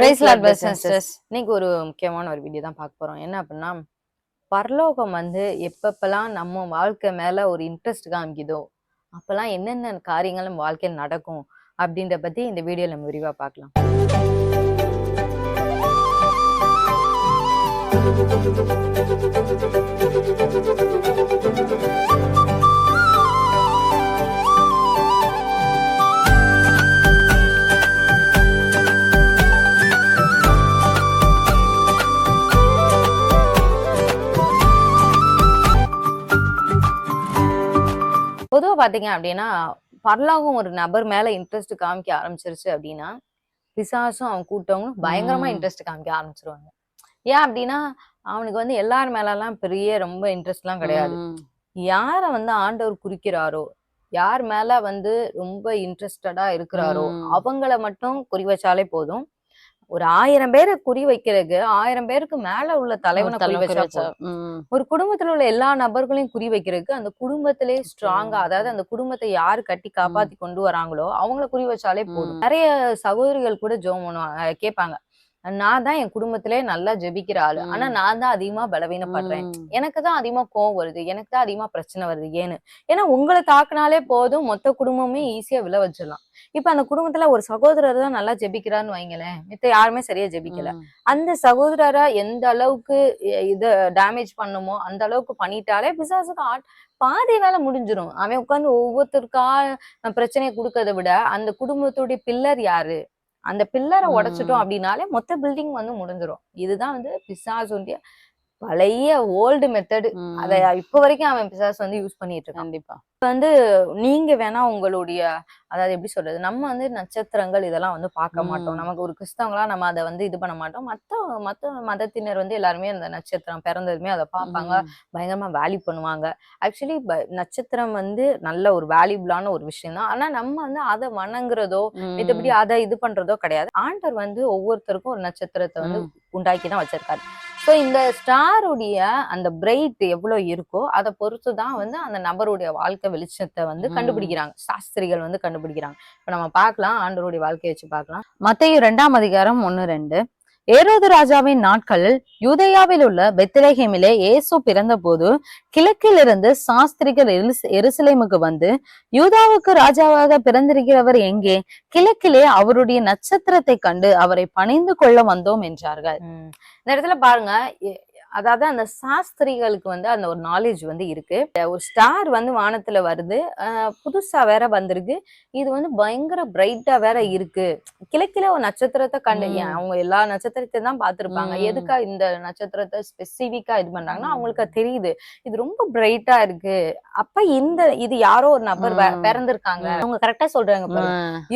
Price Lord Bless sisters இன்னைக்கு ஒரு முக்கியமான ஒரு வீடியோ தான் பார்க்க போறோம். என்ன அப்படின்னா பரலோகம் வந்து எப்பப்பெல்லாம் நம்ம வாழ்க்கை மேல ஒரு இன்ட்ரெஸ்ட் காமிக்குதோ அப்பெல்லாம் என்னென்ன காரியங்கள் நம்ம வாழ்க்கையில் நடக்கும் அப்படின்ற பத்தி இந்த வீடியோல நம்ம விரிவா பார்க்கலாம். பொதுவா பாத்தீங்க அப்படின்னா பரலோகம் ஒரு நபர் மேல இன்ட்ரெஸ்ட் காமிக்க ஆரம்பிச்சிருச்சு அப்படின்னா பிசாசும் அவன் கூட்டவங்களும் பயங்கரமா. இன்ட்ரெஸ்ட் காமிக்க ஆரம்பிச்சிருவாங்க ஏன் அப்படின்னா அவனுக்கு வந்து எல்லார் மேலலாம் பெரிய ரொம்ப இன்ட்ரெஸ்ட்லாம் கிடையாது. யார வந்து ஆண்டவர் குறிக்கிறாரோ யார் மேல வந்து ரொம்ப இன்ட்ரெஸ்டடா இருக்கிறாரோ. அவங்கள மட்டும் குறி வச்சாலே போதும் ஒரு ஆயிரம் பேரை குறி வைக்கிறதுக்கு ஆயிரம் பேருக்கு மேல உள்ள தலைவனை ஒரு குறி வச்சா. ஒரு குடும்பத்துல உள்ள எல்லா நபர்களையும் குறி வைக்கிறதுக்கு அந்த குடும்பத்திலே ஸ்ட்ராங்கா. அதாவது அந்த குடும்பத்தை யாரு கட்டி காப்பாத்தி கொண்டு வராங்களோ அவங்கள குறி வச்சாலே போதும். நிறைய சகோதரிகள் கூட ஜோம் பண்ணுவாங்க கேட்பாங்க நான் தான் என் குடும்பத்திலே நல்லா ஜெபிக்கிற ஆளு. ஆனா. நான் தான் அதிகமா பலவீனப்படுறேன். எனக்கு தான் அதிகமா கோவம் வருது. எனக்கு தான் அதிகமா பிரச்சனை வருது. ஏன்னு? ஏன்னா உங்களை தாக்குனாலே போதும். மொத்த குடும்பமே ஈஸியா விழ வச்சிடலாம் இப்ப அந்த குடும்பத்துல ஒரு சகோதரர் தான் நல்லா ஜெபிக்கிறான்னு வைங்களேன். மித்த யாருமே சரியா ஜெபிக்கல. அந்த சகோதரரா எந்த அளவுக்கு இத டேமேஜ் பண்ணுமோ அந்த அளவுக்கு பண்ணிட்டாலே பிசாசுக்கு ஆட் பாதி வேலை முடிஞ்சிரும். அவன் உட்கார்ந்து ஒவ்வொருத்தருக்கா பிரச்சனையை கொடுக்கறத விட அந்த குடும்பத்துடைய பில்லர் யாரு? அந்த பில்லரை. உடைச்சிட்டோம் அப்படின்னாலே மொத்த பில்டிங் வந்து முடிஞ்சிரும் இதுதான் வந்து பிசாசுடைய பழைய ஓல்டு மெத்தடு. அத இப்ப வரைக்கும் அவன் பிசாசு வந்து யூஸ் பண்ணிட்டு இருக்கான் கண்டிப்பா நீங்க வேணா உங்களுடைய அதாவது எப்படி சொல்றது நம்ம வந்து நட்சத்திரங்கள் இதெல்லாம் வந்து பார்க்க மாட்டோம். நமக்கு ஒரு கிறிஸ்தவங்களா நம்ம அதை வந்து இது பண்ண மாட்டோம் மத்த மத்த மதத்தினர் வந்து எல்லாருமே அந்த நட்சத்திரம் பிறந்ததுமே அதை பார்ப்பாங்க. பயங்கரமா வேல்யூ பண்ணுவாங்க ஆக்சுவலி நட்சத்திரம் வந்து நல்ல ஒரு வேல்யூபிளான ஒரு விஷயம் தான் ஆனா நம்ம வந்து அதை வணங்குறதோ. மத்தபடி அதை இது பண்றதோ கிடையாது ஆண்டவர் வந்து ஒவ்வொருத்தருக்கும் ஒரு நட்சத்திரத்தை வந்து. உண்டாக்கி தான் வச்சிருக்காரு ஸோ இந்த ஸ்டாருடைய அந்த பிரைட் எவ்வளவு இருக்கோ அதை பொறுத்து தான் வந்து அந்த நபருடைய வாழ்க்கை வெளிச்சத்தை வந்து. கண்டுபிடிக்கிறாங்க. சாஸ்திரிகள் வந்து கண்டுபிடிக்கிறாங்க. இப்ப நம்ம பார்க்கலாம் ஆண்டவருடைய வாழ்க்கையை வச்சு பார்க்கலாம். மத்தேயு ரெண்டாம் அதிகாரம் ஒன்னு ரெண்டு. ஏரோது ராஜாவின் நாட்களில் யூதேயாவில் உள்ள பெத்லஹேமிலே இயேசு பிறந்தபோது கிழக்கிலிருந்து சாஸ்திரிகள் எருசலேமுக்கு வந்து யூதாவுக்கு ராஜாவாக பிறந்திருக்கிறவர் எங்கே? கிழக்கிலே அவருடைய நட்சத்திரத்தை கண்டு அவரை பணிந்து கொள்ள வந்தோம் என்றார்கள். இந்த இடத்துல பாருங்க அதாவது அந்த சாஸ்திரிகளுக்கு வந்து அந்த ஒரு நாலேஜ் வந்து இருக்கு ஒரு ஸ்டார் வந்து வானத்துல வருது புதுசா வேற வந்திருக்கு இது வந்து பயங்கர பிரைட்டா வேற இருக்கு கிழக்கில ஒரு நட்சத்திரத்தை கண்டு அவங்க எல்லா நட்சத்திரத்தையும் தான் பார்த்திருப்பாங்க. எதுக்கா இந்த நட்சத்திரத்தை ஸ்பெசிபிக்கா இது பண்றாங்கன்னா. அவங்களுக்கு தெரியுது இது ரொம்ப பிரைட்டா இருக்கு அப்ப இந்த இது யாரோ ஒரு நபர். பிறந்திருக்காங்க அவங்க கரெக்டா சொல்றாங்க.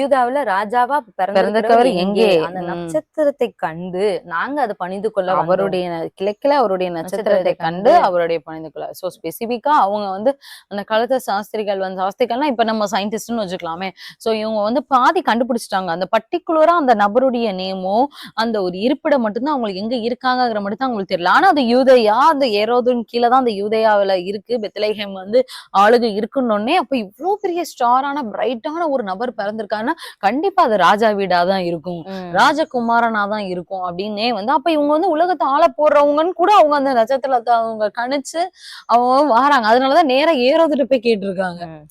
யூதாவுல ராஜாவா பிறந்திருக்கவர் எங்கே? அந்த. நட்சத்திரத்தை கண்டு நாங்க அதை பணிந்து கொள்ள. அவருடைய கிழக்குல அவருடைய நட்சத்திரத்தை கண்டு அவருடைய பணிந்துக்குள்ள சோ ஸ்பெசிபிக்கா அவங்க வந்து அந்த காலத்து சாஸ்திரிகள் வந்து சாஸ்திரிகள்னா இப்ப நம்ம சயின்டிஸ்ட்னு வச்சுக்கலாமே. சோ இவங்க வந்து பாதி கண்டுபிடிச்சிட்டாங்க. அந்த பர்டிகுலரா அந்த நபருடைய நேமோ அந்த ஒரு இருப்பிடம் மட்டும்தான் அவங்களுக்கு எங்க இருக்காங்கங்கிற மட்டும் தான் அவங்களுக்கு தெரியல. ஆனா அது யூதயா அந்த ஏரோதுன் கீழே தான் அந்த யூதயாவில இருக்கு. பெத்லேஹேம் வந்து ஆளுகை இருக்குன்னொடனே அப்ப இவ்வளவு பெரிய ஸ்டாரான பிரைட்டான ஒரு நபர் பிறந்திருக்காங்கன்னா கண்டிப்பா அது ராஜா வீடா தான் இருக்கும். ராஜகுமாரனா தான் இருக்கும் அப்படின்னே வந்து அப்ப இவங்க வந்து உலகத்தை ஆள போடுறவங்கன்னு கூட அவங்க அந்த நட்சத்திரத்தை அவங்க கணிச்சு அவங்க வாராங்க. அதனாலதான் நேரா ஏறோதுட்டு போய் கேட்டிருக்காங்க. ம்.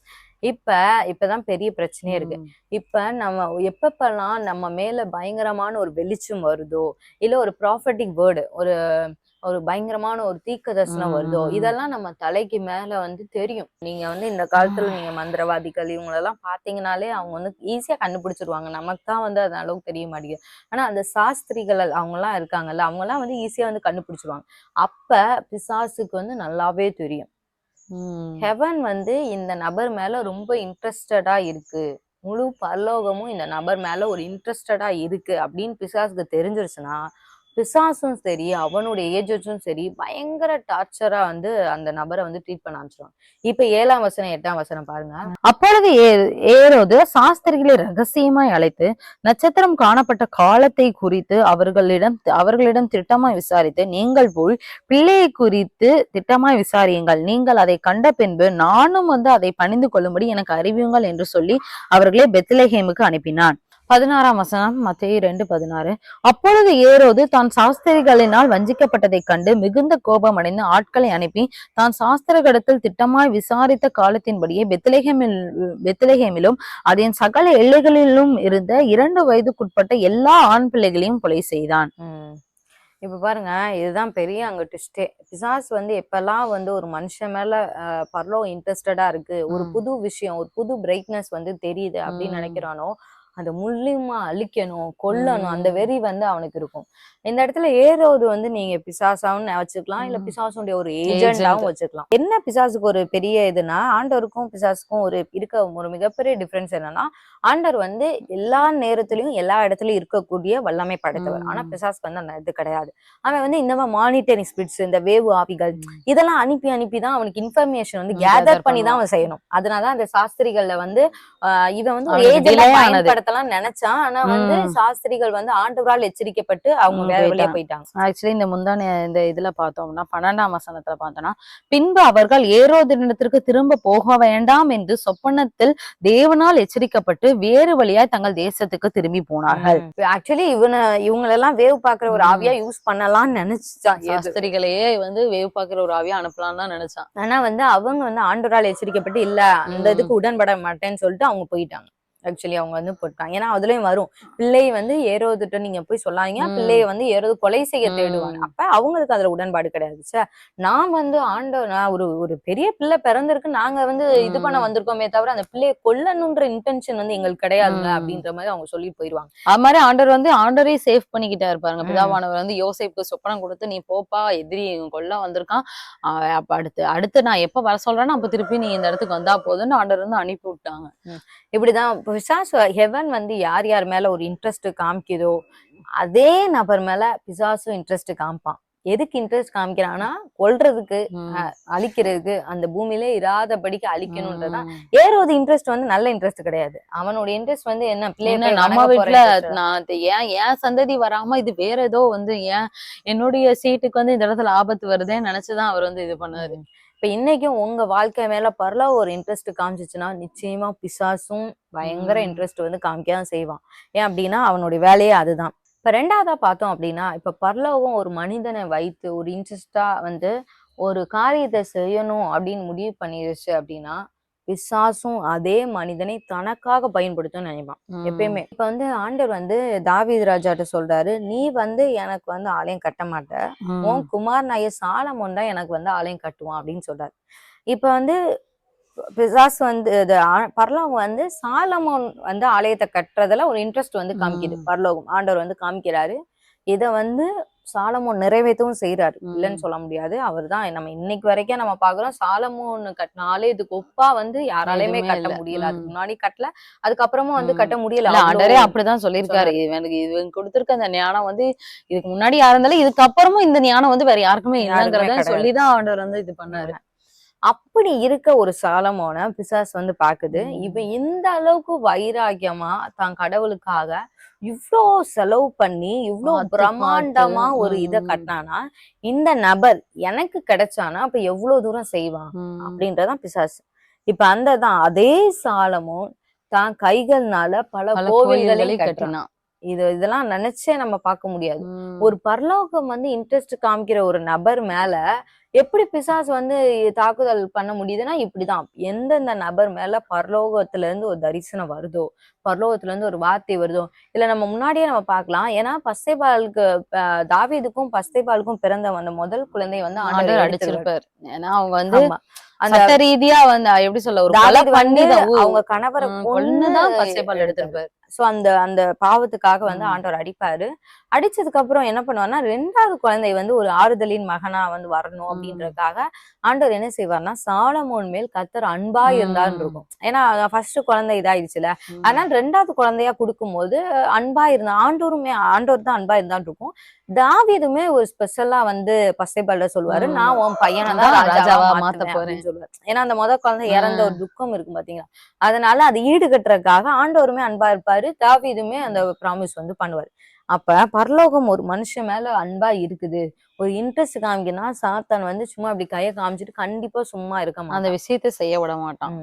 இப்ப இப்பதான் பெரிய பிரச்சனையே இருக்கு. இப்ப நம்ம எப்பப்பெல்லாம் நம்ம மேல பயங்கரமான ஒரு வெளிச்சம் வருதோ இல்ல ஒரு ப்ராஃபட்டிக் வேர்டு ஒரு ஒரு பயங்கரமான ஒரு தீக்க தரிசனம் வருதோ. இதெல்லாம் நம்ம தலைக்கு மேல வந்து தெரியும். நீங்க வந்து இந்த காலத்துல நீங்க மந்திரவாதிகள் இவங்களெல்லாம் பாத்தீங்கன்னாலே அவங்க வந்து ஈஸியா கண்டுபிடிச்சிருவாங்க. நமக்கு தான் வந்து அது அளவுக்கு தெரிய மாட்டேங்குது. ஆனா அந்த சாஸ்திரிகள் அவங்க எல்லாம் இருக்காங்கல்ல அவங்க எல்லாம் வந்து ஈஸியா வந்து கண்டுபிடிச்சிருவாங்க. அப்ப பிசாசுக்கு வந்து நல்லாவே தெரியும். ஹெவன் வந்து இந்த நபர் மேல ரொம்ப இன்ட்ரெஸ்டடா இருக்கு. முழு பரலோகமும் இந்த நபர் மேல ஒரு இன்ட்ரெஸ்டடா இருக்கு அப்படின்னு பிசாசுக்கு தெரிஞ்சிருச்சுன்னா பிசாசும் சரி அவனுடைய ஏஜஸும் சரி பயங்கர டார்ச்சரா வந்து அந்த நபரை வந்து ட்ரீட் பண்ண ஆரம்பிச்சிருவாங்க. இப்ப ஏழாம் வசனம் எட்டாம் வசனம் பாருங்க. அப்பொழுது ஏறோது சாஸ்திரிகளை ரகசியமாய் அழைத்து நட்சத்திரம் காணப்பட்ட காலத்தை குறித்து அவர்களிடம் அவர்களிடம் திட்டமாய் விசாரித்து நீங்கள் போய் பிள்ளையை குறித்து திட்டமாய் விசாரியுங்கள். நீங்கள் அதை கண்ட பின்பு நானும் வந்து அதை பணிந்து கொள்ளும்படி எனக்கு அறிவியுங்கள் என்று சொல்லி அவர்களை பெத்லஹேமுக்கு அனுப்பினான். பதினாறாம் வசனம் மத்தேயு ரெண்டு பதினாறு அப்பொழுது ஏரோது தான் சாஸ்திரிகளினால் வஞ்சிக்கப்பட்டதைக் கண்டு மிகுந்த கோபமடைந்து ஆட்களை அனுப்பி தான் சாஸ்திரகடத்தில் திட்டமாய் விசாரித்த காலத்தின்படியே பெத்லெகேமில் பெத்லெகேமிலும் அதன் சகல எல்லைகளிலும் இருந்த இரண்டு வயதுக்குட்பட்ட எல்லா ஆண் பிள்ளைகளையும் கொலை செய்தான் இப்ப பாருங்க இதுதான் பெரிய அங்க ட்விஸ்டே பிசாஸ் வந்து எப்பெல்லாம் வந்து ஒரு மனுஷன் மேல அஹ், பரலோகம் இன்ட்ரெஸ்டடா இருக்கு ஒரு. புது விஷயம் ஒரு புது பிரைட்னஸ் வந்து தெரியுது அப்படின்னு. நினைக்கிறானோ அந்த முள்ளியமா அழிக்கணும் கொல்லணும் அந்த. வெறி வந்து அவனுக்கு இருக்கும் இந்த இடத்துல ஏறோது வந்து நீங்க பிசாசாவும் வச்சுக்கலாம் இல்ல. பிசாசுடைய ஒரு ஏஜென்டாவும் வச்சுக்கலாம் என்ன பிசாசுக்கு ஒரு பெரிய இதுனா ஆண்டவருக்கும் பிசாசுக்கும் ஒரு இருக்க ஒரு மிகப்பெரிய டிஃபரன்ஸ் என்னன்னா ஆண்டவர் வந்து எல்லா நேரத்திலயும் எல்லா இடத்துலயும் இருக்கக்கூடிய வல்லமை படைத்தவர் ஆனா. பிசாசுக்கு வந்து அந்த இது கிடையாது அவன் வந்து இந்த மாதிரி மானிட்டரிங் ஸ்பிரிட்ஸ் இந்த வேவு ஆவிகள் இதெல்லாம் அனுப்பி அனுப்பி தான் அவனுக்கு இன்ஃபர்மேஷன் வந்து கேதர் பண்ணி தான். அவன் செய்யணும் அதனாலதான் அந்த சாஸ்திரிகள்ல வந்து ஆஹ் இவன் வந்து ஏஜென்ட் பயன்படுத்தலாம் நினைச்சான் ஆனா வந்து. சாஸ்திரிகள் வந்து ஆண்டவரால் எச்சரிக்கப்பட்டு அவங்க வேற வழியா போயிட்டாங்க. ஆக்சுவலி இந்த முந்தானே இந்த இதுல பார்த்தோம்னா பன்னெண்டாம் வசனத்துல பார்த்தோம்னா பின்பு அவர்கள் ஏரோதினத்திற்கு திரும்ப போக வேண்டாம் என்று சொப்பனத்தில் தேவனால் எச்சரிக்கப்பட்டு வேறு வழியாய் தங்கள் தேசத்துக்கு திரும்பி போனார்கள் ஆக்சுவலி இவனை இவங்களெல்லாம் வேவ் பாக்குற ஒரு. ஆவியா யூஸ் பண்ணலாம்னு நினைச்சான். சாஸ்திரிகளையே வந்து வேவு பாக்குற ஒரு ஆவியா அனுப்பலாம் தான் நினைச்சான் ஆனா வந்து அவங்க வந்து ஆண்டவரால் எச்சரிக்கப்பட்டு இல்ல அந்த. இதுக்கு உடன்பட மாட்டேன்னு சொல்லிட்டு அவங்க போயிட்டாங்க ஆக்சுவலி அவங்க வந்து போட்டாங்க. ஏன்னா அதுலயும் வரும். பிள்ளை வந்து ஏரோதுட்ட நீங்க போய் சொல்லாதீங்க. பிள்ளைய வந்து ஏரோது கொலை செய்ய. தேடுவாங்க. அப்ப அவங்களுக்கு அதுல உடன்பாடு கிடையாது சார். நான் வந்து ஆண்டவர் நான் ஒரு ஒரு பெரிய பிள்ளை பிறந்திருக்கு. நாங்க வந்து இது பண்ண. வந்திருக்கோமே தவிர அந்த பிள்ளைய கொல்லணுன்ற இன்டென்ஷன் வந்து எங்களுக்கு கிடையாதுங்க. அப்படின்ற மாதிரி அவங்க சொல்லிட்டு போயிருவாங்க. அது மாதிரி ஆண்டவர் வந்து ஆண்டரே சேவ் பண்ணிக்கிட்டா இருப்பாருங்க. பிதாவானவர் வந்து யோசேப்புக்கு சொப்பனம் கொடுத்து நீ போப்பா எதிரி கொல்ல வந்திருக்கான். அப்ப அடுத்து அடுத்து நான் எப்ப வர சொல்றேன்னா அப்ப திருப்பி நீ இந்த இடத்துக்கு வந்தா போதும்னு ஆண்டவர் வந்து அனுப்பி விட்டாங்க. இப்படிதான் பிசாஸ் ஹெவன் வந்து யார் யார் மேல ஒரு இன்ட்ரெஸ்ட் காமிக்குதோ அதே நபர் மேல பிசாசும் இன்ட்ரெஸ்ட் காமிப்பான் எதுக்கு இன்ட்ரெஸ்ட் காமிக்கிறான்னா கொல்றதுக்கு. அழிக்கிறதுக்கு அந்த பூமியிலே இராதபடிக்கு அழிக்கணும்ன்றதான். ஏறோது இன்ட்ரெஸ்ட் வந்து நல்ல இன்ட்ரெஸ்ட் கிடையாது அவனோட இன்ட்ரெஸ்ட் வந்து என்ன போய் நம்ம interest. நான் ஏன் ஏன் சந்ததி வராம இது வேற ஏதோ வந்து ஏன் என்னுடைய சீட்டுக்கு வந்து இந்த இடத்துல ஆபத்து வருதேன்னு நினைச்சுதான் அவர் வந்து இது பண்ணாரு இப்ப இன்னைக்கும் உங்க வாழ்க்கை மேல பரல ஒரு இன்ட்ரெஸ்ட் காமிச்சிச்சுன்னா நிச்சயமா பிசாசும் பயங்கர. இன்ட்ரெஸ்ட் வந்து காமிக்க தான் செய்வான் ஏன் அப்படின்னா அவனுடைய வேலையே அதுதான் இப்ப ரெண்டாவதா பார்த்தோம் அப்படின்னா இப்ப பரலோகம் ஒரு மனிதனை வைத்து ஒரு இன்ட்ரெஸ்டா வந்து ஒரு காரியத்தை செய்யணும் அப்படின்னு முடிவு பண்ணிருச்சு அப்படின்னா பிசாசும் அதே மனிதனை தனக்காக பயன்படுத்தும்னு நினைப்பான். எப்பயுமே இப்ப வந்து ஆண்டவர் வந்து தாவீது ராஜாட்ட சொல்றாரு நீ வந்து எனக்கு வந்து ஆலயம் கட்ட மாட்ட. உன் குமார் நாய சாலமோன் தான் எனக்கு வந்து ஆலயம் கட்டுவான் அப்படின்னு சொல்றாரு இப்ப வந்து பிசாஸ் வந்து பரலோகம் வந்து சாலமோன் வந்து ஆலயத்தை கட்டுறதுல ஒரு இன்ட்ரெஸ்ட் வந்து காமிக்குது. பரலோகம் ஆண்டவர் வந்து காமிக்கிறாரு இத வந்து சாலமோன் நிறைவேற்றவும் செய்யறாரு. இல்லைன்னு சொல்ல முடியாது அவர் தான் நம்ம இன்னைக்கு வரைக்கும் நம்ம பாக்குறோம் சாலமோன் கட்டின ஆலயத்துக்கு ஒப்பா வந்து யாராலையுமே கட்ட. முடியல அதுக்கு. முன்னாடி கட்டல அதுக்கப்புறமும் வந்து. கட்ட முடியல ஆண்டரே அப்படிதான் சொல்லியிருக்காரு இவனுக்கு இவன் கொடுத்திருக்க அந்த ஞானம் வந்து இதுக்கு முன்னாடி யாரா இருந்தாலும் இதுக்கப்புறமும் இந்த ஞானம் வந்து வேற யாருக்குமே இல்லைங்கிறத. சொல்லிதான் ஆண்டவர் வந்து இது பண்ணாரு அப்படி இருக்க ஒரு சாலமோன பிசாஸ் வந்து பாக்குது. இவன் இந்த அளவுக்கு வைராக்கியமா தான் கடவுளுக்காக இவ்ளோ செலவு பண்ணி இவ்ளோ பார்த்து பிரம்மாண்டமா ஒரு இத. கட்டினானா இந்த நபர் எனக்கு கிடைச்சானா அப்ப எவ்வளவு தூரம் செய்வான். அப்படின்றதான் பிசாசு இப்ப அந்த தான் அதே சாலமோன் தான் கைகள்னால பல கோவில்களை கட்டினான் இது இதெல்லாம் நினைச்சே நம்ம பார்க்க முடியாது. ஒரு பரலோகம் வந்து இன்ட்ரெஸ்ட் காமிக்கிற ஒரு நபர் மேல எப்படி பிசாசு வந்து தாக்குதல் பண்ண முடியுதுன்னா இப்படிதான். எந்தெந்த நபர் மேல பரலோகத்துல இருந்து ஒரு தரிசனம் வருதோ பரலோகத்துல இருந்து ஒரு வார்த்தை வருதோ இல்ல நம்ம முன்னாடியே நம்ம பார்க்கலாம். ஏன்னா பஸ்தைபாலுக்கு தாவீதுக்கும் பஸ்தைபாலுக்கும் பிறந்த அந்த முதல் குழந்தை வந்து ஆண்டவர் அடிச்சிருப்பாரு. ஏன்னா அவங்க வந்து அந்த ரீதியா வந்து எப்படி சொல்ல ஒரு அவங்க கணவரை கொன்னுதான் பச்சைப்பால் எடுத்திருப்பாரு. சோ அந்த அந்த பாவத்துக்காக வந்து. ஆண்டவர் அடிப்பாரு அடிச்சதுக்கு அப்புறம் என்ன பண்ணுவாருன்னா ரெண்டாவது குழந்தை வந்து ஒரு ஆறுதலின் மகனா வந்து வரணும். அப்படின்றதுக்காக ஆண்டவர் என்ன செய்வார்னா சாலமோன் மேல் கத்தர் அன்பா இருந்தான்னு ம். இருக்கும் ஏன்னா ஃபர்ஸ்ட் குழந்தை இதாயிடுச்சுல. அதனால ரெண்டாவது குழந்தையா கொடுக்கும்போது அன்பா இருந்த ஆண்டோருமே ஆண்டவர் தான் அன்பா இருந்தான்னு இருக்கும் தாவீதுமே ஒரு ஸ்பெஷலா வந்து பசைபால சொல்லுவாரு. நான் உன் பையனை தான் ராஜாவா மாத்த மாத்த போறேன். போறேன் சொல்லுவாரு ஏன்னா அந்த முத குழந்தை இறந்த. ஒரு துக்கம் இருக்கும் பாத்தீங்களா அதனால அது ஈடுகட்டுறதுக்காக ஆண்டவருமே அன்பா இருப்பாரு தாவீதுமே அந்த ப்ராமிஸ் வந்து பண்ணுவாரு அப்ப பரலோகம் ஒரு மனுஷன் மேல அன்பா இருக்குது ஒரு இன்ட்ரெஸ்ட் காமிக்கனா சாத்தான் வந்து சும்மா அப்படி கைய காமிச்சிட்டு கண்டிப்பா சும்மா இருக்க அந்த விஷயத்தை செய்ய விட மாட்டான்.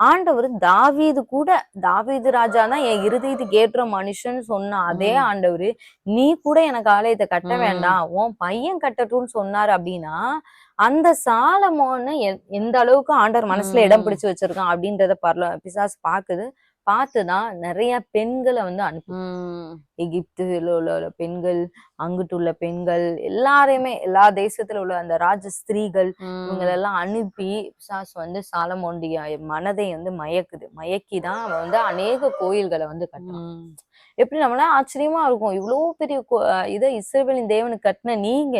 ஆண்டவர் தாவீது கூட தாவீது ராஜா தான் என் இருதயத்துக்கு ஏற்ற மனுஷன் சொன்ன அதே. ஆண்டவர் நீ கூட எனக்கு ஆலயத்தை கட்ட. வேண்டாம் உன் பையன் கட்டட்டும்னு சொன்னாரு அப்படின்னா அந்த சாலமோன்னு எந்த அளவுக்கு ஆண்டவர் மனசுல இடம். பிடிச்சு வச்சிருக்கான் அப்படின்றத பரல பிசாசு பாக்குது பார்த்துதான் நிறைய பெண்களை வந்து அனுப்பி எகிப்துல உள்ள பெண்கள் அங்கிட்டு உள்ள பெண்கள் எல்லாரையுமே எல்லா தேசத்துல உள்ள அந்த ராஜ ஸ்திரீகள் இவங்களெல்லாம் அனுப்பி பிசாசு வந்து சாலமோண்டிய மனதை வந்து மயக்குது. மயக்கி தான் அவன் வந்து அநேக கோயில்களை வந்து கட்டுறான். உம் எப்படி நம்மளாம் ஆச்சரியமா இருக்கும் இவ்வளவு பெரிய இதை இஸ்ரேலின் தேவனுக்கு கட்டின நீங்க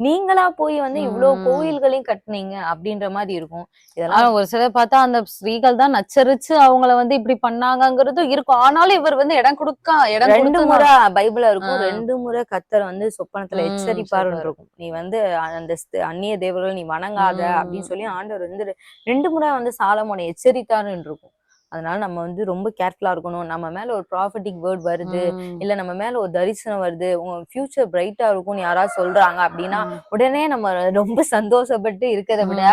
நீங்களா போய் வந்து இவ்வளவு. கோயில்களையும் கட்டுனீங்க அப்படின்ற மாதிரி இருக்கும் இதெல்லாம் ஒரு சிலர் பார்த்தா அந்த ஸ்திரீகள் தான் நச்சரிச்சு அவங்கள வந்து இப்படி பண்ணாங்கங்கிறது இருக்கும் ஆனாலும் இவர் வந்து இடம் கொடுக்க இடம் ரெண்டு முறை பைபிள்ல இருக்கும். ரெண்டு முறை கத்தர் வந்து சொப்பனத்துல எச்சரிப்பாருன்னு. இருக்கும் நீ வந்து அந்த அந்நிய தேவர்கள் நீ வணங்காத. அப்படின்னு சொல்லி ஆண்டவர் வந்து ரெண்டு முறை வந்து சாலமோனை எச்சரித்தாருன்னு இருக்கும் அதனால நம்ம வந்து ரொம்ப கேர்ஃபுல்லா இருக்கணும். நம்ம மேல ஒரு ப்ராஃபிட்டிக் வேர்ட் வருது இல்ல நம்ம மேல ஒரு தரிசனம் வருது உங்க ஃபியூச்சர் பிரைட்டா இருக்கும்னு யாராவது சொல்றாங்க அப்படின்னா உடனே நம்ம ரொம்ப சந்தோஷப்பட்டு இருக்கிறத விட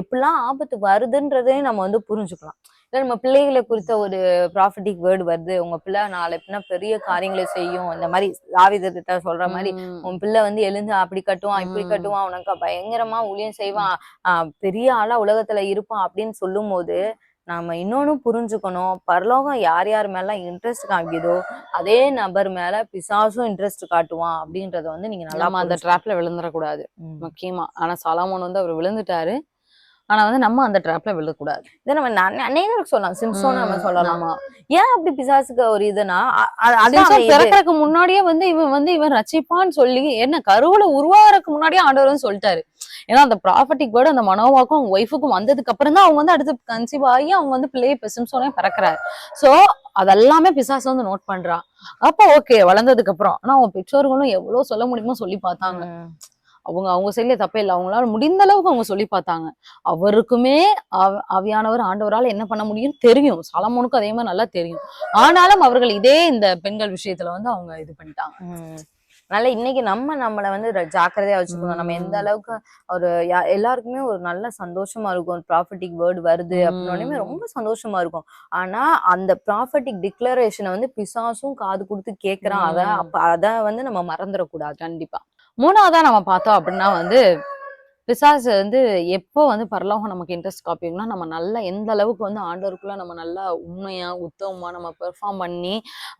எப்படிலாம் ஆபத்து வருதுன்றதையும் நம்ம வந்து புரிஞ்சுக்கலாம். இல்ல நம்ம பிள்ளைகளை குறித்த ஒரு ப்ராஃபிட்டிக் வேர்டு வருது உங்க பிள்ளை நாளை பின்ன பெரிய காரியங்களை செய்யும் இந்த மாதிரி தாவிதத்திட்ட சொல்ற மாதிரி உன் பிள்ளை வந்து எழுந்து அப்படி கட்டுவான் இப்படி. கட்டுவான் உனக்கு பயங்கரமா ஊழியம் செய்வான் பெரிய ஆளா உலகத்துல இருப்பான் அப்படின்னு சொல்லும் போது நாம இன்னொன்னு புரிஞ்சுக்கணும். பரலோகம் யார் யார் மேல இன்ட்ரெஸ்ட் காமிக்குதோ அதே நபர் மேல பிசாசும் இன்ட்ரெஸ்ட் காட்டுவான் அப்படின்றத வந்து நீங்க நல்லா அந்த ட்ராப்ல விழுந்துடக்கூடாது புரிஞ்சுக்கணும். முக்கியமா. ஆனா சலாமோன் வந்து அவர் விழுந்துட்டாரு. ஆனா வந்து நம்ம அந்த ட்ராப்ல விழக்கூடாது. இதை நம்ம ந- அநேகருக்கு சொல்லலாம். சிம்சோன் நம்ம சொல்லலாம். ஏன் அப்படி பிசாசுக்கு ஒரு இதுனா அவன். பிறக்கறதுக்கு முன்னாடியே வந்து இவன் வந்து இவன் ரச்சிப்பான்னு சொல்லி என்ன கருவுல உருவாகிறதுக்கு முன்னாடியே ஆண்டவர் வந்து சொல்லிட்டாரு. ஏன்னா அந்த ப்ராஃபட்டிக் வேர்டு அந்த மனோவாக்கும் அவங்க ஒய்ஃபுக்கும் வந்ததுக்கு அப்புறம் தான் அவங்க வந்து அடுத்து கன்சீவ் ஆகி அவங்க வந்து பிள்ளையை இப்ப சிம்சோனே பிறக்கிறாரு. சோ அதெல்லாமே பிசாசு வந்து நோட் பண்றான். அப்ப ஓகே வளர்ந்ததுக்கு அப்புறம். ஆனா அவங்க பெற்றோர்களும் எவ்வளவு சொல்ல முடியுமோ சொல்லி பார்த்தாங்க. அவங்க அவங்க செய்யல தப்பே இல்லை. அவங்களால முடிந்த அளவுக்கு அவங்க சொல்லி பார்த்தாங்க. அவருக்குமே ஆவியானவர் ஆண்டவரால என்ன பண்ண முடியும் தெரியும். சாலமோனுக்கும் அதே மாதிரி நல்லா தெரியும். ஆனாலும் அவர்கள் இதே இந்த பெண்கள் விஷயத்துல வந்து அவங்க இது பண்ணிட்டாங்க. அதனால இன்னைக்கு நம்ம நம்மள வந்து ஜாக்கிரதையா வச்சுக்கணும். நம்ம எந்த. அளவுக்கு ஒரு எல்லாருக்குமே ஒரு நல்ல சந்தோஷமா இருக்கும். ப்ராஃபிட்டிக் வேர்டு வருது அப்படின்னே உம். ரொம்ப சந்தோஷமா இருக்கும். ஆனா அந்த ப்ராஃபிட்டிக் டிக்ளரேஷனை வந்து பிசாசும் காது கொடுத்து கேக்குறான். அத. அப்ப அத வந்து நம்ம மறந்துடக்கூடாது. கண்டிப்பா. மூணாவதா நம்ம பார்த்தோம் அப்படின்னா வந்து பிசாசு வந்து எப்போ வந்து பரலோகம் நமக்கு இன்ட்ரெஸ்ட் காப்பிங்கன்னா நம்ம நல்லா எந்த அளவுக்கு வந்து ஆண்டவருக்குள்ள நம்ம நல்லா உண்மையா உத்தமமா நம்ம பெர்ஃபார்ம் பண்ணி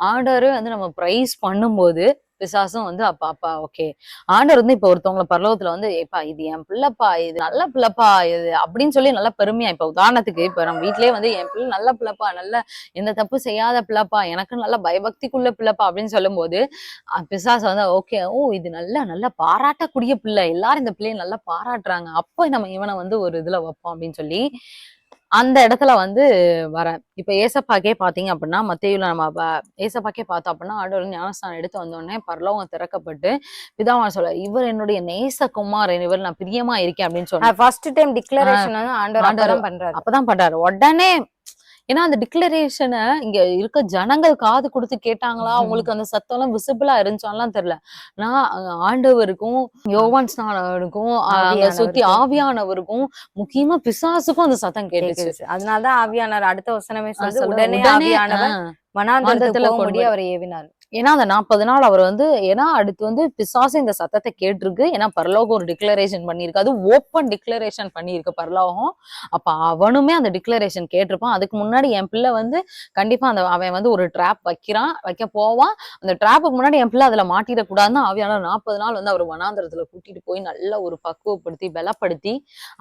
ஆண்டவரே வந்து நம்ம ப்ரைஸ் பண்ணும்போது பிசாசும் வந்து அப்பா அப்பா ஓகே ஆண்டவர் வந்து இப்ப ஒருத்தவங்கள பரலோகத்துல வந்து ஏப்பா இது என் பிள்ளைப்பா இது நல்ல பிள்ளைப்பா இது அப்படின்னு சொல்லி நல்லா பெருமையா இப்ப உதாரணத்துக்கு இப்ப நம்ம வீட்லயே வந்து என் பிள்ளை நல்ல பிள்ளைப்பா நல்ல எந்த தப்பு செய்யாத பிள்ளைப்பா எனக்கு நல்ல பயபக்திக்குள்ள பிள்ளைப்பா அப்படின்னு சொல்லும்போது போது பிசாசு வந்து ஓகே ஓ இது நல்லா நல்லா பாராட்டக்கூடிய பிள்ளை. எல்லாரும் இந்த பிள்ளையை நல்லா பாராட்டுறாங்க. அப்போ நம்ம இவனை வந்து ஒரு இதுல வைப்போம் அப்படின்னு சொல்லி அந்த இடத்துல வந்து வர இப்ப ஏசப்பாக்கே பாத்தீங்க அப்படின்னா மத்தேயுல நம்ம ஏசப்பாக்கே பார்த்தோம் அப்படின்னா ஆண்டவர் ஞானஸ்தானம் எடுத்து வந்தோடனே பரலோகம் திறக்கப்பட்டு பிதாவான் சொல்ல இவர் என்னுடைய நேச குமாரன் இவர் நான் பிரியமா இருக்கேன் அப்படின்னு சொன்னார். ஃபர்ஸ்ட் டைம் டிக்ளரேஷன் ஆண்டவர் ஆண்டவர் பண்றாரு. அப்பதான் பண்றாரு. உடனே ஏன்னா அந்த டிக்ளரேஷனை இங்க இருக்க ஜனங்கள் காது கொடுத்து கேட்டாங்களா. அவங்களுக்கு அந்த சத்தம் எல்லாம் விசிபிளா இருந்துச்சாலாம் தெரியல நான் ஆண்டவருக்கும் யோவான் ஸ்நானவருக்கும் அங்க சுத்தி ஆவியானவருக்கும். முக்கியமா பிசாசுக்கும் அந்த சத்தம் கேட்டுச்சு அதனாலதான் ஆவியானவர் அடுத்த வசனமே சொல்ல- உடனே ஆவியானவர் மனாந்தரத்துல கொண்டு அவரை ஏவினார் ஏன்னா அந்த நாற்பது நாள் அவர் வந்து ஏன்னா அடுத்து வந்து பிசாசு இந்த சத்தத்தை கேட்டிருக்கு. ஏன்னா பரலோகம் ஒரு டிக்ளரேஷன் பண்ணியிருக்கு. அது ஓப்பன் டிக்ளரேஷன் பண்ணியிருக்கு பரலோகம். அப்ப அவனுமே அந்த டிக்ளரேஷன் கேட்டிருப்பான். அதுக்கு முன்னாடி என் பிள்ளை வந்து கண்டிப்பா அந்த அவன் வந்து ஒரு ட்ராப் வைக்கிறான் வைக்க போவான். அந்த ட்ராப்புக்கு முன்னாடி என் பிள்ளை அதுல மாட்டிடக்கூடாதுன்னு அவையான நாற்பது நாள் வந்து அவர் வனாந்திரத்துல கூட்டிட்டு போய் நல்லா ஒரு பக்குவப்படுத்தி பலப்படுத்தி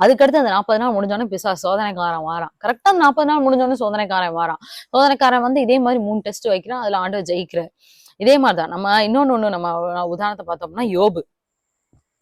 அதுக்கடுத்து அந்த நாற்பது நாள் முடிஞ்சோடனே பிசா சோதனைக்காரன் வாரான். கரெக்டா அந்த நாற்பது நாள் முடிஞ்சோடனே சோதனைக்காரன் வாரான். சோதனைக்காரன் வந்து இதே மாதிரி மூணு டெஸ்ட் வைக்கிறான். அதுல ஆண்டு ஜெயிக்கிறார். இதே மாதிரிதான். நம்ம இன்னொன்னு ஒண்ணு நம்ம உதாரணத்தை பார்த்தோம்னா யோபு.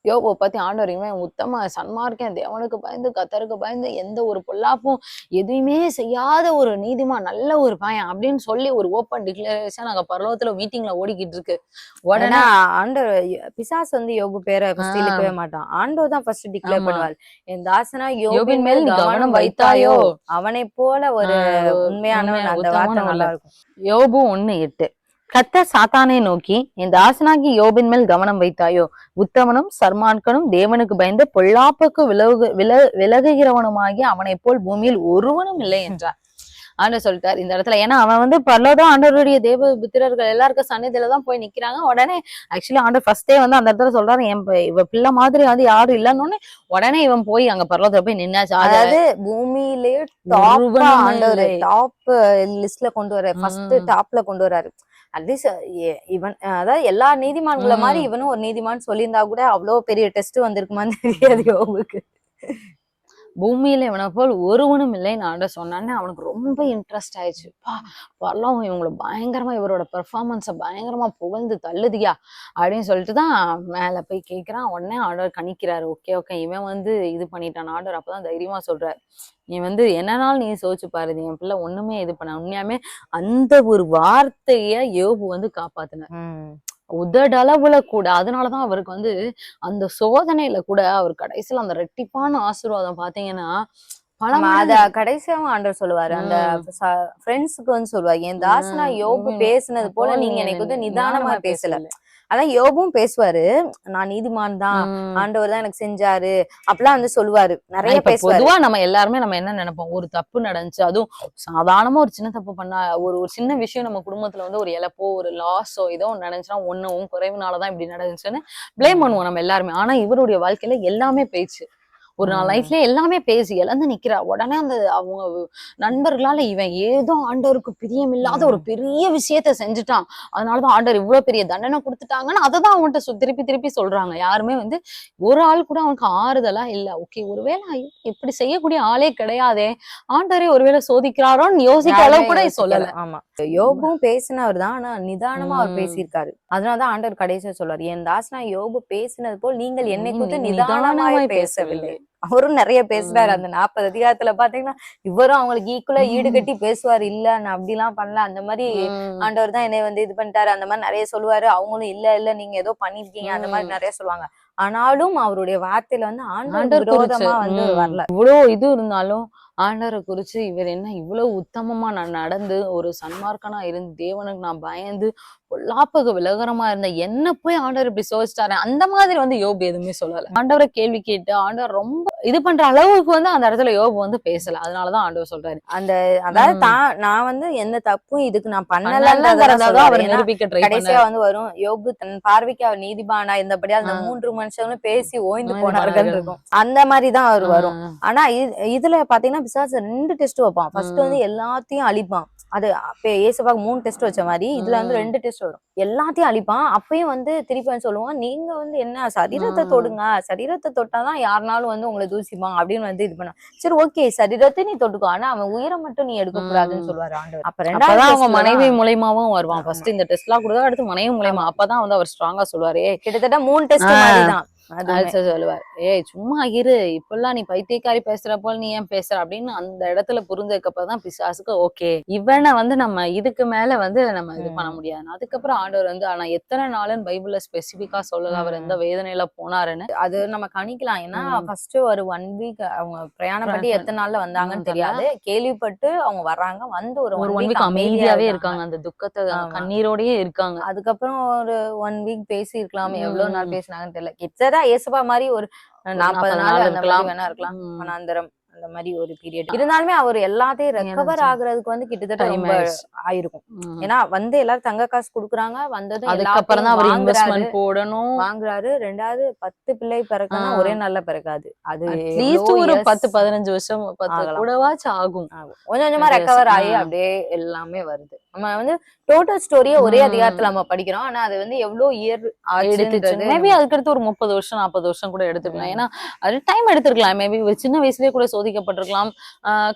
யோபு பத்தி ஆண்டவர் இவன் உத்தம சன்மார்க்கன் தேவனுக்கு பயந்து கத்தருக்கு பயந்து எந்த ஒரு பொல்லாப்பும் எதுவுமே செய்யாத ஒரு நீதிமான் நல்ல ஒரு பையன் அப்படின்னு சொல்லி ஒரு ஓப்பன் டிக்ளரேஷன் அங்க பரலோகத்துல மீட்டிங்ல ஓடிக்கிட்டு இருக்கு. உடனே ஆண்டவர் பிசாஸ் வந்து யோபு பேரை. இழுக்கவே மாட்டான். ஆண்டவர் தான் ஃபர்ஸ்ட் டிக்ளேர். பண்ணுவார். என் தாசனா யோபின் மேல் கவனம் வைத்தாயோ? அவனை போல ஒரு உண்மையான அந்த வார்த்தை நல்லா. இருக்கும். யோபு ஒண்ணு எட்டு. கத்த சாத்தானை நோக்கி என் தாசனாகி யோபின் மேல் கவனம் வைத்தாயோ? உத்தமனும் சர்மான்கனும் தேவனுக்கு பயந்து பொல்லாப்புக்கு விலகு வில விலகுகிறவனுமாகி அவனைப் போல் பூமியில் ஒருவனும் இல்லை என்றார். ஆண்டவர் சொல்லிட்டார் இந்த இடத்துல. ஏன்னா அவன் வந்து பல்லோதான் ஆண்டவருடைய தேவ புத்திரர்கள் எல்லாருக்கும் சன்னிதியில தான் போய் நிக்கிறாங்க. உடனே ஆக்சுவலி ஆண்டவர் ஃபர்ஸ்டே வந்து அந்த இடத்துல சொல்றாரு என் இவ பிள்ளை மாதிரி வந்து யாரும் இல்லைன்னு உடனே இவன் போய் அங்க பரலோகத்துல போய் நின்னாச்சு. அது அதாவது பூமியிலேயே டாப் ஆண்டவர். டாப் லிஸ்ட்ல கொண்டு வர ஃபர்ஸ்ட். டாப்ல கொண்டு வராரு. அட்லீஸ்ட் இவன் அதாவது எல்லா நீதிமான்கள. மாதிரி இவனும் ஒரு நீதிமான் சொல்லியிருந்தா கூட அவ்வளவு பெரிய டெஸ்ட் வந்திருக்குமான்னு தெரியாது யோபுக்கு பூமியில இவனை போல் ஒருவனும் இல்லைன்னு ஆண்டவர் சொன்னானே அவனுக்கு ரொம்ப இன்ட்ரெஸ்ட் ஆயிடுச்சு. பா பரலாம் இவங்களை பயங்கரமா இவரோட பெர்ஃபார்மன்ஸை பயங்கரமா புகழ்ந்து தள்ளுதியா அப்படின்னு சொல்லிட்டு தான் மேல போய் கேட்கிறான் உடனே ஆர்டர் கணிக்கிறாரு. ஓகே ஓகே இவன் வந்து இது பண்ணிட்டான் ஆர்டர் அப்பதான் தைரியமா சொல்றாரு. நீ வந்து என்னனாலும் நீ சோச்சு பாரு என் பிள்ளை ஒண்ணுமே இது பண்ண உண்மையாமே அந்த ஒரு வார்த்தைய யோபு வந்து காப்பாத்தின உதடளவுல கூட அதனாலதான் அவருக்கு வந்து அந்த சோதனையில கூட அவர் கடைசியில அந்த ரெட்டிப்பான ஆசீர்வாதம் பாத்தீங்கன்னா அத கடைசியாவும் ஆண்டவர் சொல்லுவாரு. அந்த. ஃப்ரெண்ட்ஸ்க்கு வந்து சொல்லுவாரு. என் தாசனா யோபு. பேசுனது போல நீங்க எனக்கு வந்து நிதானமா பேசல. அதான் யோபும் பேசுவாரு நான் நீதிமான் தான். ஆண்டவர் தான் எனக்கு செஞ்சாரு அப்பெல்லாம் வந்து சொல்லுவாரு. நிறைய பேசுவாரு. பொதுவா நம்ம எல்லாருமே நம்ம என்ன நினைப்போம்? ஒரு தப்பு நடந்துச்சு அதுவும் சாதாரணமா ஒரு சின்ன தப்பு பண்ணா ஒரு ஒரு சின்ன விஷயம் நம்ம குடும்பத்துல வந்து ஒரு இழப்போ ஒரு லாஸோ ஏதோ ஒண்ணு நடந்துச்சுன்னா ஒண்ணும் குறைவுனாலதான் இப்படி நடந்துச்சுன்னு ப்ளேம் பண்ணுவோம் நம்ம எல்லாருமே. ஆனா இவருடைய வாழ்க்கையில எல்லாமே பேச்சு ஒரு நாள். லைஃப்ல எல்லாமே பேசி இழந்து நிக்கிறா. உடனே அந்த அவங்க நண்பர்களால இவன் ஏதோ ஆண்டவருக்கு பிரியமில்லாத ஒரு பெரிய விஷயத்த செஞ்சுட்டான். அதனாலதான் ஆண்டவர் இவ்வளவு பெரிய தண்டனை கொடுத்துட்டாங்கன்னு அதை தான் அவன்கிட்ட திருப்பி திருப்பி சொல்றாங்க. யாருமே வந்து ஒரு ஆள் கூட அவனுக்கு ஆறுதலா இல்ல. ஓகே ஒருவேளை இப்படி செய்யக்கூடிய ஆளே கிடையாதே. ஆண்டவரே ஒருவேளை சோதிக்கிறாரோன்னு யோசிக்க அளவு கூட சொல்லல. ஆமா. யோபும் பேசினவர் தான் ஆனா நிதானமா அவர். பேசியிருக்காரு. அதனாலதான் ஆண்டவர் கடைசியா சொல்றாரு. என் தாசனா யோபு பேசினது போல் நீங்கள் என்னை குறித்து நிதானமாய் பேசவில்லை. அவரும் நிறைய பேசுறாரு. அந்த நாற்பது அதிகாரத்துல பாத்தீங்கன்னா இவரும் அவங்களுக்கு ஈக்குவலா ஈடு கட்டி பேசுவாரு. இல்ல நான் அப்படிலாம் பண்ணல. அந்த மாதிரி ஆண்டவர் தான் என்னை வந்து இது பண்ணிட்டாரு. அந்த மாதிரி நிறைய சொல்லுவாரு. அவங்களும் இல்ல இல்ல நீங்க ஏதோ பண்ணிருக்கீங்க அந்த மாதிரி. நிறைய சொல்லுவாங்க. ஆனாலும் அவருடைய வார்த்தையில வந்து ஆண்டவர் விரோதமா வந்து வரல. இவ்வளோ இது இருந்தாலும் ஆண்டவரை குறிச்சு இவர் என்ன இவ்வளவு உத்தமமா நான் நடந்து ஒரு சன்மார்க்கனா இருந்து தேவனுக்கு நான் பயந்து பொல்லாப்புக்கு விலகரமா இருந்த என்ன போய் ஆண்டவர் இப்படி சோதிச்சிட்டாரு? அந்த மாதிரி வந்து யோபு எதுவுமே சொல்லல. ஆண்டவரை கேள்வி கேட்டு ஆண்டவர் ரொம்ப இது பண்ற அளவுக்கு வந்து அந்த இடத்துல யோபு வந்து பேசல. அதனாலதான் ஆண்டவர் சொல்றாரு. அந்த அதாவது. தான் நான் வந்து எந்த தப்பும் இதுக்கு நான் பண்ணலன்றதான் அவர் நிரூபிக்க ட்ரை கடைசியா வந்து வரும் யோபு தன் பார்வைக்கு அவர் நீதிபானா இருந்தபடியா அந்த. மூன்று மனுஷங்களும் பேசி ஓய்ந்து போனார்கள். இருக்கும் அந்த மாதிரிதான் அவர் வரும். ஆனா இது- இதுல பாத்தீங்கன்னா பிசாசு ரெண்டு டெஸ்ட் வைப்பான். ஃபர்ஸ்ட். வந்து எல்லாத்தையும் அழிப்பான். அது ஏசப்பாக்கு மூணு டெஸ்ட் வச்ச மாதிரி இதுல வந்து. ரெண்டு டெஸ்ட் வரும். எல்லாத்தையும் அழிப்பான். அப்பயும் வந்து திருப்பி சொல்லுவான் நீங்க வந்து என்ன சரீரத்தை. தொடுங்க. சரீரத்தை தொட்டாதான் யாருனாலும் வந்து உங்களை தூசிப்பான். அப்படின்னு வந்து இது பண்ண சரி ஓகே சரீரத்தை நீ தொட்டுக்கோ. ஆனா அவன் உயிரை மட்டும் நீ எடுக்க கூடாதுன்னு. சொல்லுவாரு ஆண்டவர். அப்ப ரெண்டாவது அவங்க மனைவி மூலியமாவும் வருவான். ஃபர்ஸ்ட் இந்த டெஸ்ட் எல்லாம் கொடுத்தா அடுத்து மனைவி மூலியமா. அப்பதான் வந்து அவர் ஸ்ட்ராங்கா சொல்லுவாரு. "ஏய், கிட்டத்தட்ட மூணு டெஸ்ட் ஆ. சொல்லுவார். ஏய் சும்மா இரு. இப்பெல்லாம் நீ பைத்தியக்காரி பேசுற போல நீ ஏன் பேசுற? அப்படின்னு அந்த இடத்துல புரிஞ்சதுக்கப்புறம் பிசாசுக்கு ஓகே. இவனை வந்து நம்ம இதுக்கு மேல வந்து நம்ம இது பண்ண. முடியாது. அதுக்கப்புறம் ஆண்டவர் வந்து ஆனா எத்தனை நாளுன்னு பைபிள்ல ஸ்பெசிபிக்கா சொல்லல. அவர். எந்த வேதனையில போனாருன்னு. அது நம்ம கணிக்கலாம். ஏன்னா. ஃபர்ஸ்ட் ஒரு ஒன் வீக் அவங்க பிரயாணம் பண்ணி எத்தனை நாள்ல வந்தாங்கன்னு தெரியாது. கேள்விப்பட்டு அவங்க வர்றாங்க. வந்து ஒரு ஒன் வீக் அமைதியாவே இருக்காங்க. அந்த துக்கத்தை. கண்ணீரோடயே இருக்காங்க. அதுக்கப்புறம் ஒரு ஒன் வீக் பேசி இருக்கலாம் எவ்வளவு நாள். பேசினாங்கன்னு தெரியல. கிட்டதா ஏசப்பா மாதிரி ஒரு நாற்பது 40 நாள் இருக்கலாம். வேணா இருக்கலாம் ம். அந்த மாதிரி ஒரு பீரியட் இருந்தாலுமே அவர் எல்லாத்தையும் ரெக்கவர் ஆகுறதுக்கு வந்து கிட்டத்தட்ட ரொம்ப. ஆயிருக்கும். ஏன்னா வந்து எல்லாரும் தங்க காசு குடுக்குறாங்க வந்ததும் அதுக்கப்புறம் தான் அவர் இன்வெஸ்ட்மெண்ட் போடணும் வாங்குறாரு ரெண்டாவது பத்து பிள்ளை பிறக்கணும். ஒரே நாள்ல பிறக்காது அது அட்லீஸ்ட் ஒரு பத்து பதினஞ்சு வருஷம் பத்து. கூடவாச்சும் ஆகும். கொஞ்சம் கொஞ்சமா ரெக்கவர் ஆகி. அப்படியே எல்லாமே வருது நம்ம வந்து டோட்டல் ஸ்டோரியே ஒரே. அதிகாரத்துல நம்ம படிக்கிறோம் ஆனா அது வந்து எவ்வளவு இயர் எடுத்துச்சு மேபி அதுக்கடுத்து ஒரு முப்பது வருஷம் நாற்பது வருஷம் கூட எடுத்துக்கலாம். ஏன்னா அது டைம் எடுத்திருக்கலாம் மேபி சின்ன வயசுலயே கூட சோதிக்கப்பட்டிருக்கலாம்.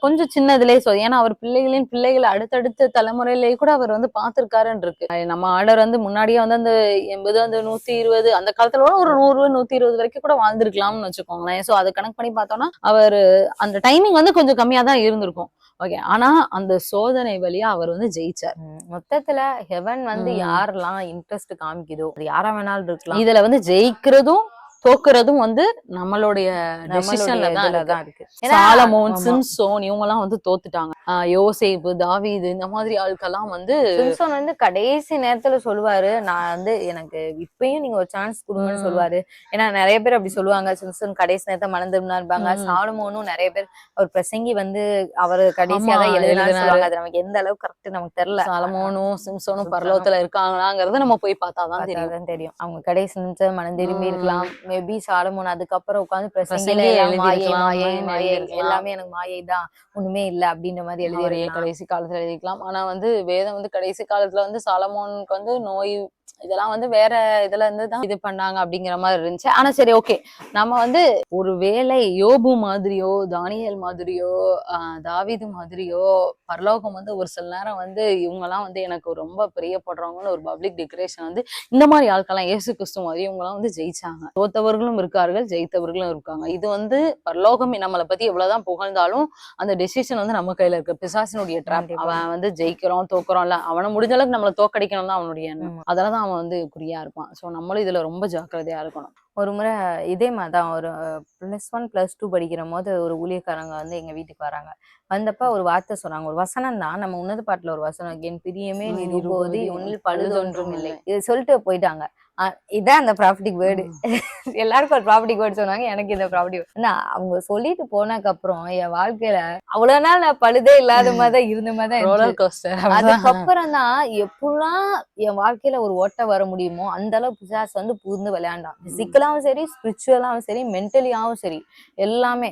கொஞ்சம் சின்னதுலயே சோ ஏன்னா அவர் பிள்ளைகளின் பிள்ளைகளை அடுத்தடுத்த தலைமுறையிலேயே கூட அவர் வந்து பார்த்திருக்காருன்னு இருக்கு நம்ம ஆர்டர் வந்து முன்னாடியே வந்து அந்த எண்பது அந்த நூத்தி இருபது அந்த காலத்துல கூட ஒரு நூறு நூத்தி இருபது வரைக்கும் கூட வாழ்ந்திருக்கலாம்னு வச்சுக்கோங்களேன். சோ அது கணக்கு பண்ணி பார்த்தோம்னா அவர் அந்த டைமிங் வந்து கொஞ்சம் கம்மியா தான் இருந்திருக்கும். ஓகே ஆனா அந்த சோதனை வழியா அவர் வந்து ஜெயிச்சார். மொத்தத்துல ஹெவன் வந்து. யாரெல்லாம் இன்ட்ரெஸ்ட் காமிக்குதோ அது யாரா வேணாலும் இருக்கலாம். இதுல வந்து ஜெயிக்கிறதும் தோக்குறதும் வந்து நம்மளுடைய டெசிஷன்ல தான் இருக்கு சாலமோன். சிம்சோன் இவங்க எல்லாம் வந்து தோத்துட்டாங்க ஆஹ் யோசேப்பு தாவீது இந்த மாதிரி ஆட்கள்லாம் வந்து சிம்சோன் வந்து கடைசி நேரத்துல சொல்லுவாரு நான் வந்து எனக்கு இப்பயும் நீங்க ஒரு சான்ஸ் கொடுங்கன்னு. சொல்லுவாரு ஏன்னா நிறைய பேர் அப்படி சொல்லுவாங்க சிம்சோன் கடைசி நேரத்தை மணந்துருந்தா இருப்பாங்க. சாலமோனும் நிறைய பேர் அவர் பிரசங்கி வந்து அவர் கடைசியா தான் எழுதினாரு. சொல்லுவாங்க அது நமக்கு எந்த அளவுக்கு கரெக்ட் நமக்கு தெரியல சாலமோனும் சிம்சோனும். பரலோகத்துல இருக்காங்களாங்கிறத நம்ம போய் பார்த்தாதான் தெரியும் தெரியும் அவங்க கடைசி நிமிஷம் மனம் திரும்பி. இருக்கலாம் மேபி சாலமோன் அதுக்கப்புறம் உட்கார்ந்து பிரசங்கில பிரசங்கி எல்லாம் மாயை மாயை மாயை. எல்லாமே எனக்கு மாயை தான். ஒண்ணுமே இல்ல அப்படின்ற மாதிரி எழுதி கடைசி காலத்துல எழுதிக்கலாம் ஆனா வந்து வேதம் வந்து கடைசி காலத்துல வந்து சாலமோனுக்கு வந்து நோய் இதெல்லாம் வந்து வேற இதுல இருந்து தான் இது பண்ணாங்க அப்படிங்கிற மாதிரி இருந்துச்சு. ஆனா சரி ஓகே நம்ம வந்து ஒரு வேளை யோபு மாதிரியோ தானியல் மாதிரியோ தாவீது மாதிரியோ பரலோகம் வந்து ஒரு சில நேரம் வந்து இவங்கெல்லாம் வந்து எனக்கு ரொம்ப பிரியப்படுறவங்கன்னு ஒரு பப்ளிக் டெக்கரேஷன் வந்து இந்த மாதிரி ஆட்கள்லாம் இயேசு கிறிஸ்து மாதிரி இவங்கெல்லாம் வந்து ஜெயிச்சாங்க. தோத்தவர்களும் இருக்கார்கள் ஜெயித்தவர்களும் இருக்காங்க. இது வந்து பரலோகம் நம்மளை பத்தி எவ்வளவுதான் புகழ்ந்தாலும் அந்த டெசிஷன் வந்து நம்ம கையில இருக்கு. பிசாசினுடைய ட்ராப். அவன் வந்து ஜெயிக்கிறோம் தோக்குறோம்ல அவனை முடிஞ்ச அளவுக்கு நம்மளை தோக்கடிக்கணும் தான் அவனுடைய எண்ணம். ஆமா. தான் அவன் வந்து குறியா இருப்பான். சோ நம்மளும் இதுல ரொம்ப ஜாக்கிரதையா இருக்கணும். ஒரு முறை இதே மாதிரிதான் ஒரு பிளஸ் ஒன் பிளஸ் டூ படிக்கிற போது ஒரு ஊழியக்காரங்க வந்து எங்க வீட்டுக்கு வராங்க. வந்தப்ப ஒரு வார்த்தை சொன்னாங்க. ஒரு வசனம் தான் நம்ம உன்னத பாட்டுல ஒரு வசனம் என் பிரியமே நிருபோதி நிருபோதி, ஒன்னில் பழுதொன்றும் இல்லை. இது சொல்லிட்டு போயிட்டாங்க. இதான் அந்த ப்ராஃபிட்டிக் வேர்டு எல்லாருக்கும் ஒரு ப்ராஃபிட்டிக் வேர்டு சொன்னாங்க எனக்கு இந்த ப்ராஃபிட்டிக் நான் அவங்க சொல்லிட்டு போனதுக்கு அப்புறம் என் வாழ்க்கையில அவ்வளவு நாள் நான் பழுதே இல்லாத மாதிரி தான் இருந்த மாதிரி தான் ரோலர் இருந்துச்சு. கோஸ்டர் அதுக்கப்புறம் தான் எப்படிலாம் என் வாழ்க்கையில ஒரு ஓட்ட வர முடியுமோ அந்த அளவு பிசாஸ் வந்து புகுந்து விளையாண்டான். பிசிக்கலாவும் சரி ஸ்பிரிச்சுவலாவும் சரி மென்டலியாவும் சரி எல்லாமே.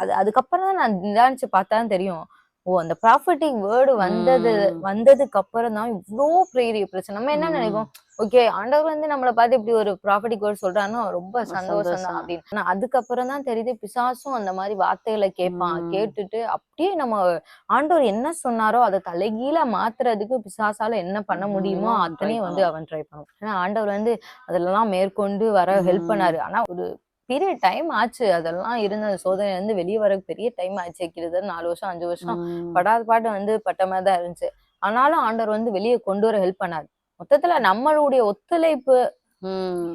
அது அதுக்கப்புறம் தான் நான் நிதானிச்சு பார்த்தா தெரியும். ஓ அந்த ப்ராஃபிட்டிங் வேர்டு வந்தது. வந்ததுக்கு அப்புறம் தான் இவ்வளோ பெரிய பிரச்சனை நம்ம என்ன. நினைப்போம் ஓகே ஆண்டவர் வந்து நம்மளை பார்த்து இப்படி ஒரு ப்ராஃபிட்டிக் வேர்டு சொல்றானோ ரொம்ப சந்தோஷம் தான். அப்படின்னு ஆனா அதுக்கப்புறம் தான் தெரியுது பிசாசும் அந்த மாதிரி வார்த்தைகளை கேட்பான். கேட்டுட்டு அப்படியே நம்ம ஆண்டவர் என்ன சொன்னாரோ அதை தலைகீழ மாத்துறதுக்கு பிசாசால என்ன பண்ண முடியுமோ அத்தனையும் வந்து அவன் ட்ரை பண்ணுவான் ஏன்னா ஆண்டவர் வந்து அதெல்லாம் மேற்கொண்டு வர ஹெல்ப். பண்ணாரு ஆனா ஒரு பீரியட் டைம் ஆச்சு. அதெல்லாம் இருந்த சோதனை வந்து வெளியே வர பெரிய டைம் ஆச்சு. கிட்டத்தட்ட நாலு வருஷம் அஞ்சு வருஷம் படாத பாட்டு வந்து பட்ட மாதிரி தான் இருந்துச்சு. ஆனாலும் ஆண்டவர் வந்து வெளியே கொண்டு வர ஹெல்ப் பண்ணாரு. மொத்தத்துல நம்மளுடைய ஒத்துழைப்பு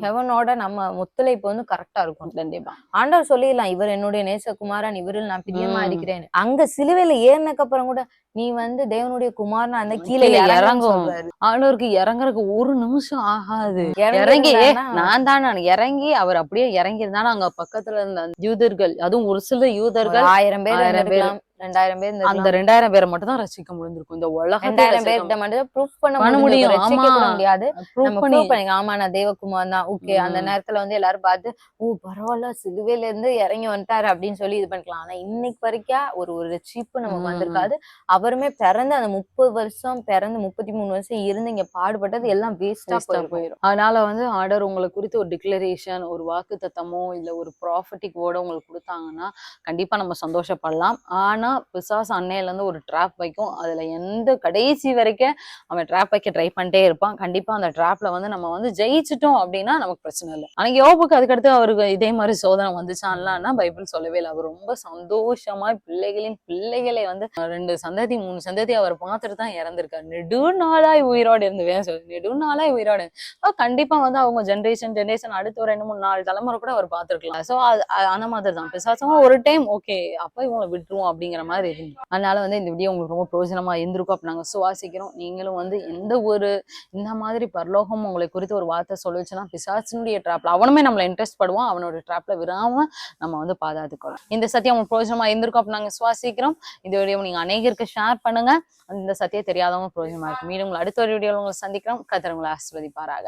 ஹெவனோட நம்ம ஒத்துழைப்பு வந்து கரெக்டா இருக்கும். கண்டிப்பா. ஆண்டவர் சொல்லிடலாம் இவர் என்னுடைய நேசகுமாரன் இவரில் நான் பிரியமா. இருக்கிறேன். அங்க சிலுவையில ஏறினக்கு அப்புறம் கூட நீ வந்து தேவனுடைய குமாரன் அந்த கீழே இறங்கும். ஆண்டவருக்கு இறங்குறதுக்கு ஒரு நிமிஷம் ஆகாது. இறங்கி நான் தான் நான் இறங்கி அவர் அப்படியே இறங்கி இருந்தாலும் அங்க பக்கத்துல இருந்த யூதர்கள் அதுவும் ஒரு சில யூதர்கள் ஆயிரம் பேர் ஆயிரம் பேர். ரெண்டாயிரம் பேர் அந்த. ரெண்டாயிரம் பேரை மட்டும் தான் ரசிக்க முடிஞ்சிருக்கும். இந்த உலகத்தை ரெண்டாயிரம் பேர்கிட்ட மட்டும் ப்ரூஃப் பண்ண பண்ண முடியும். முடியாது. நம்ம பண்ணி. ப்ரூவ் பண்ணிங்க ஆமா நான் தேவகுமார் தான். ஓகே அந்த. நேரத்துல வந்து எல்லாரும் பார்த்து ஓ பரவாயில்ல சிலுவையில இருந்து இறங்கி வந்துட்டாரு அப்படின்னு சொல்லி இது பண்ணிக்கலாம். ஆனா இன்னைக்கு வரைக்கும் ஒரு ஒரு ரட்சிப்பு நமக்கு ம். வந்திருக்காது. அவருமே பிறந்து அந்த முப்பது வருஷம் பிறந்து முப்பத்தி மூணு வருஷம் இருந்து இங்க பாடுபட்டது எல்லாம் வேஸ்டா போயிடும் அதனால வந்து ஆர்டர் உங்களை குறித்து ஒரு டிக்ளரேஷன் ஒரு வாக்கு தத்தமோ இல்ல ஒரு ப்ராஃபிட்டிக் வேர்டோ உங்களுக்கு கொடுத்தாங்கன்னா கண்டிப்பா நம்ம சந்தோஷப்படலாம். ஆனா பிசாஸ் அன்னையில இருந்து ஒரு ட்ராப் வைக்கும். அதுல எந்த கடைசி வரைக்கும் அவன் ட்ராப் வைக்க ட்ரை பண்ணிட்டே இருப்பான். கண்டிப்பா அந்த ட்ராப்ல வந்து நம்ம வந்து ஜெயிச்சிட்டோம் அப்படின்னா நமக்கு பிரச்சனை இல்லை. ஆனா யோபுக்கு அதுக்கடுத்து அவருக்கு இதே மாதிரி சோதனை வந்துச்சான்லாம்னா பைபிள் சொல்லவே இல்லை. அவர் ரொம்ப சந்தோஷமா பிள்ளைகளின் பிள்ளைகளை வந்து ரெண்டு சந்ததி மூணு சந்ததி அவர் பார்த்துட்டு தான் இறந்திருக்காரு நெடுநாளாய் உயிரோடு இருந்துவேன் நெடு நாளா உயிரோடு கண்டிப்பா வந்து அவங்க ஜென்ரேஷன் ஜென்ரேஷன் அடுத்த ஒரு ரெண்டு மூணு நாலு தலைமுறை கூட அவர் பார்த்திருக்கலாம். சோ அந்த மாதிரி தான். பிசாசமா ஒரு டைம் ஓகே அப்போ இவங்களை விட்டுருவோம் அப்படிங்கிற மாதிரி இருந்து அதனால வந்து இந்த வீடியோ உங்களுக்கு ரொம்ப பிரயோஜனமா இருந்திருக்கும் அப்படி நாங்க சுவாசிக்கிறோம். நீங்களும் வந்து எந்த ஒரு இந்த மாதிரி பரலோகம் உங்களை குறித்து ஒரு வார்த்தை சொல்லுச்சுன்னா பிசாசினுடைய ட்ராப்ல அவனுமே நம்மள இன்ட்ரெஸ்ட் படுவான். அவனோட ட்ராப்ல விடாம நம்ம வந்து பாதாதுக்கிறோம் இந்த சத்தியம் உங்களுக்கு பிரயோஜனமா இருந்திருக்கும் அப்ப நாங்க சுவாசிக்கிறோம். இந்த வீடியோ நீங்க அநேகருக்கு ஷேர் பண்ணுங்க. இந்த சத்தியம் தெரியாதவங்க பிரோஜனமா இருக்கு மீண்டும் உங்களை அடுத்த ஒரு வீடியோவில் உங்களை சந்திக்கிறோம். கதிரவங்களை ஆசிர்வதிப்பாராக.